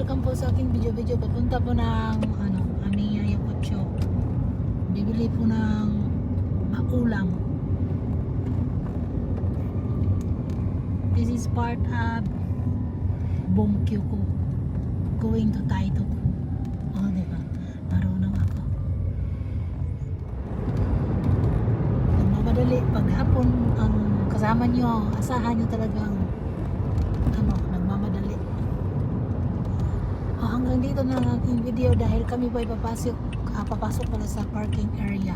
Welcome po sa aking video-video. Papunta po ng ano, Amiya Yakut Shop. Bibili po ng maulam. This is part of Bongkyo ko. Going to Taito ko. Oh, di ba? Marunong ako. Pag mamadali, pag ang kasama nyo, asahan nyo talagang ano, nagmamadali. Oh, hanggang dito na ang aking video dahil kami po ay papasok, ah, papasok pala sa parking area.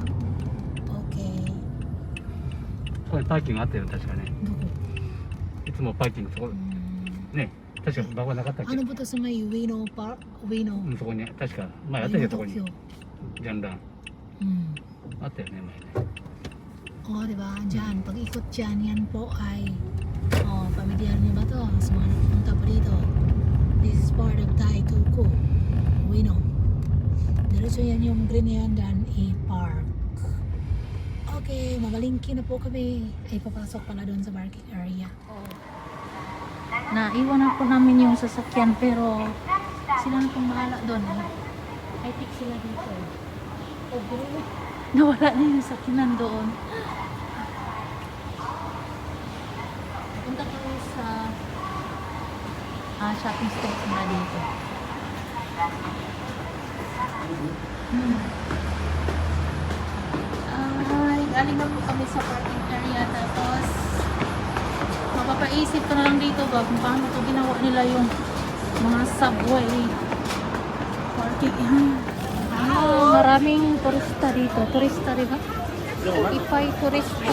Okay. ここにパーキングあったよね確かね Dugo. いつもパーキングそこ Hmm. ね確かバコなかったっけ Ano po to sa may Wino Park? Wino. うんそこに確か前あったよ Wino そこに Tokyo. ジャンダン Hmm. あったよね前ね Oh, di ba? Diyan, pag ikot dyan, yan po ay oh, pamilyar niyo ba to? Sa mga nagpunta pa dito. This is part of Taituko. Wino. Diretso yan yung Greenyandan E-Park. Okay, mamalingki na po kami. Ay, papasok pala doon sa parking area. Naiwan na po namin yung sasakyan pero sila na pong bahala doon. I think sila dito. Nawala na yung sakinan doon. Punta kami sa ah, shopping street na dito. Hmm. Ay, galing na po kami sa parking area tapos mapapaisip ka na lang dito ba kung paano to ginawa nila yung mga subway parking. Ah, maraming turista dito. Turista, di ba? Ipay turista.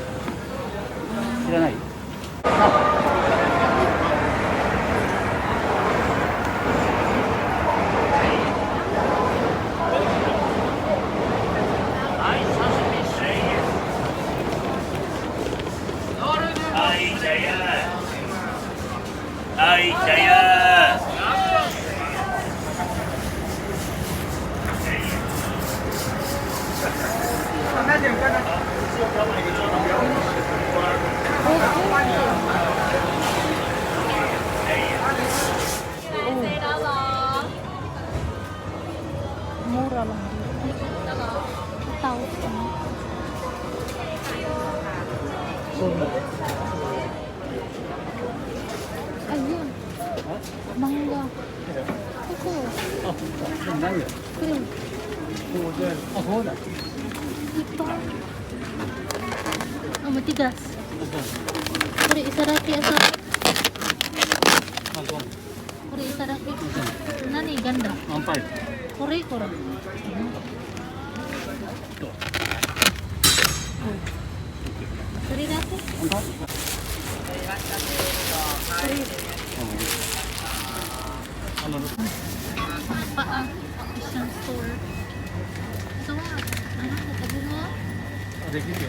Ito. あ何よ Cream. あそうだ Ito. Oh, matigas. Kuri isa raki asa. あそう Kuri isa raki. Nani ganda. アンパイ Kuri kura. Kuri raki. ア 这个行。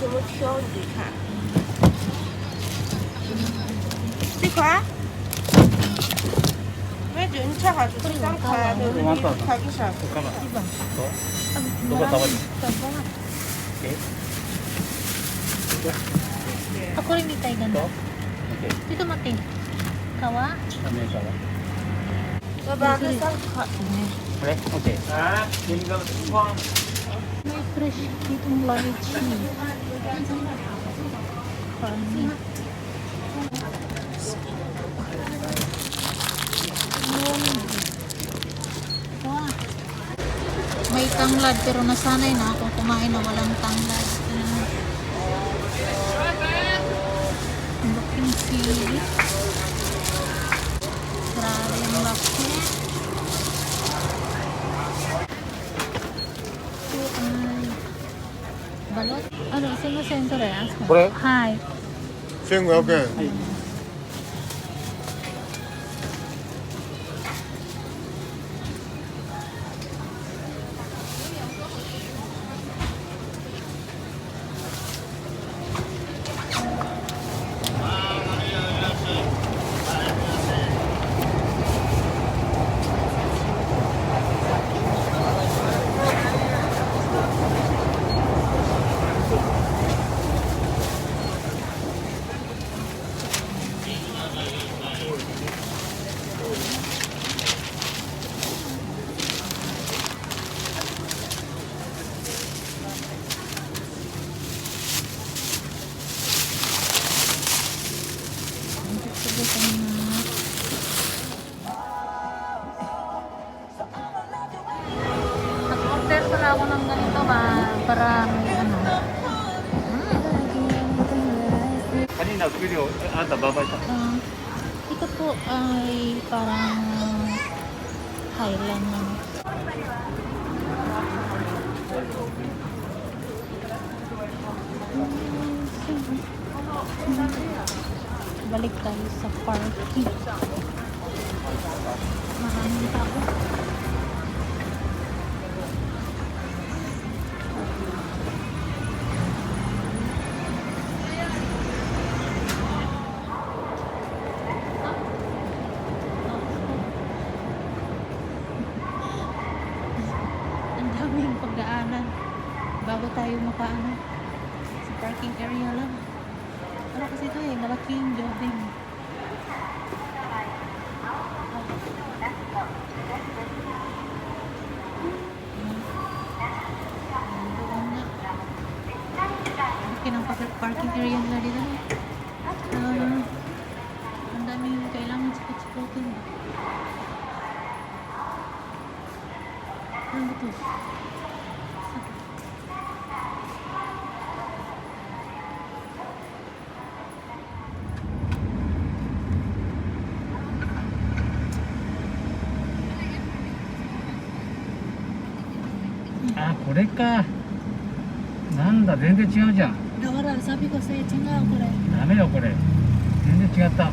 怎么挑？你看。 Mấy chuyện chắc là tôi đang khóa rồi đi khóa cái sao? 他が Iba. と Ang どこ触り Tabangan. え Ako rin mitay と ganda. オッケー Dito mati. Kawa. ダメかは Babago sa khóa. これオッケー May fresh ditong lychee. Funny. Yun. Wow. May tanglad pero nasanay na ako kumain na walang tanglad. Ayan. Looking sili. Grabe yung laki. Ito ay balot. Ano, すいません、それ。これはい。 1500円はい。 po kayo mga nag-order pala ako ng ganito ba para may ano. Kanina video ata babay ka ah, ito po ay parang ah, Highland ng Balik tayo sa parking. Maraming tao. Ang daming pagdaanan bago tayo makaano sa parking area lang. Ano kasi ito eh, malaking building. Doon na. Laki ng pa- parking area nila dito. no? Ah, ang dami yung kailangan sikot-sikotin. Ano ba to? れか。なんだ全然違うじゃん。ほらよこれ。全然違った。な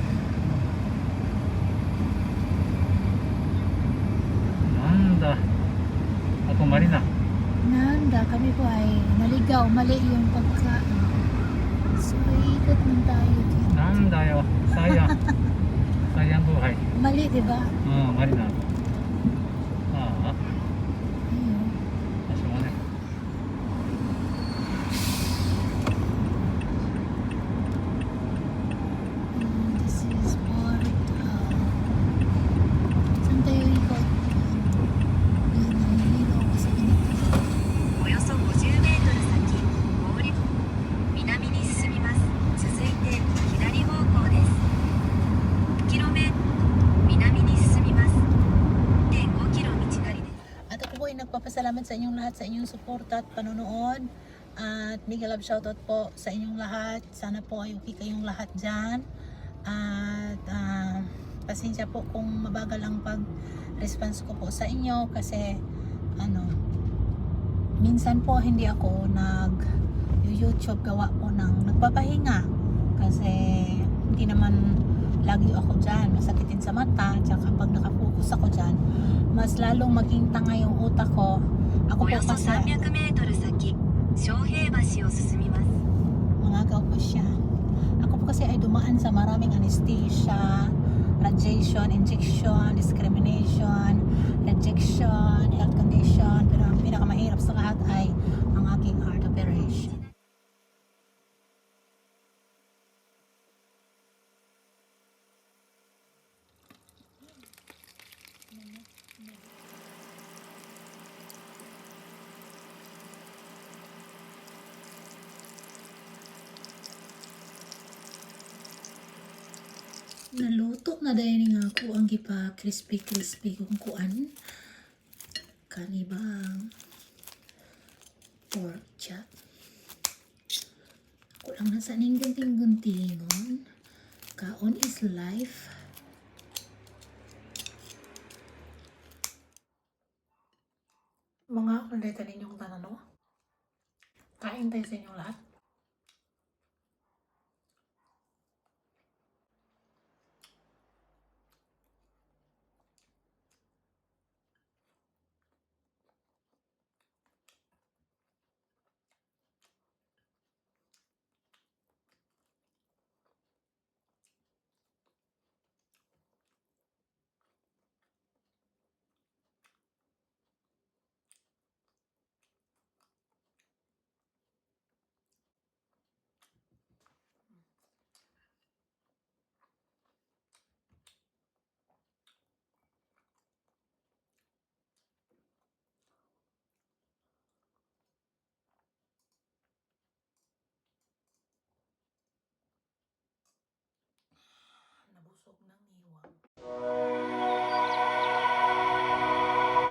んだ。あとマリナ。なんだカビコアイマリガオマリヨンなんだよ。サイアサイアンブーハイ。うんマリナ。Lahat sa inyong suporta at panonood. At mega love shoutout po sa inyong lahat. Sana po ay okay kayong lahat dyan. At ah, pasensya po kung mabagal ang pag-response ko po sa inyo kasi ano, minsan po hindi ako nag YouTube gawa po ng nagpapahinga kasi hindi naman lagi ako dyan masakitin sa mata tsaka pag nakapokus ako dyan mas lalong maging tanga yung utak ko ako po kasi. 300 meter saki, Shohei Bashi o susumimasu. Malagaw po siya. Ako po kasi ay dumaan sa maraming anesthesia, radiation, injection, discrimination, rejection, health condition, pero ang pinakamahirap sa lahat ay naluto na dahil nga ako ang gipa crispy crispy kung kuan kanibang pork chop? Ako lang nasa ning gunting-guntingon kaon is life. Mga kundeta ninyong tanano kain tayo sa inyong lahat 속낭이왕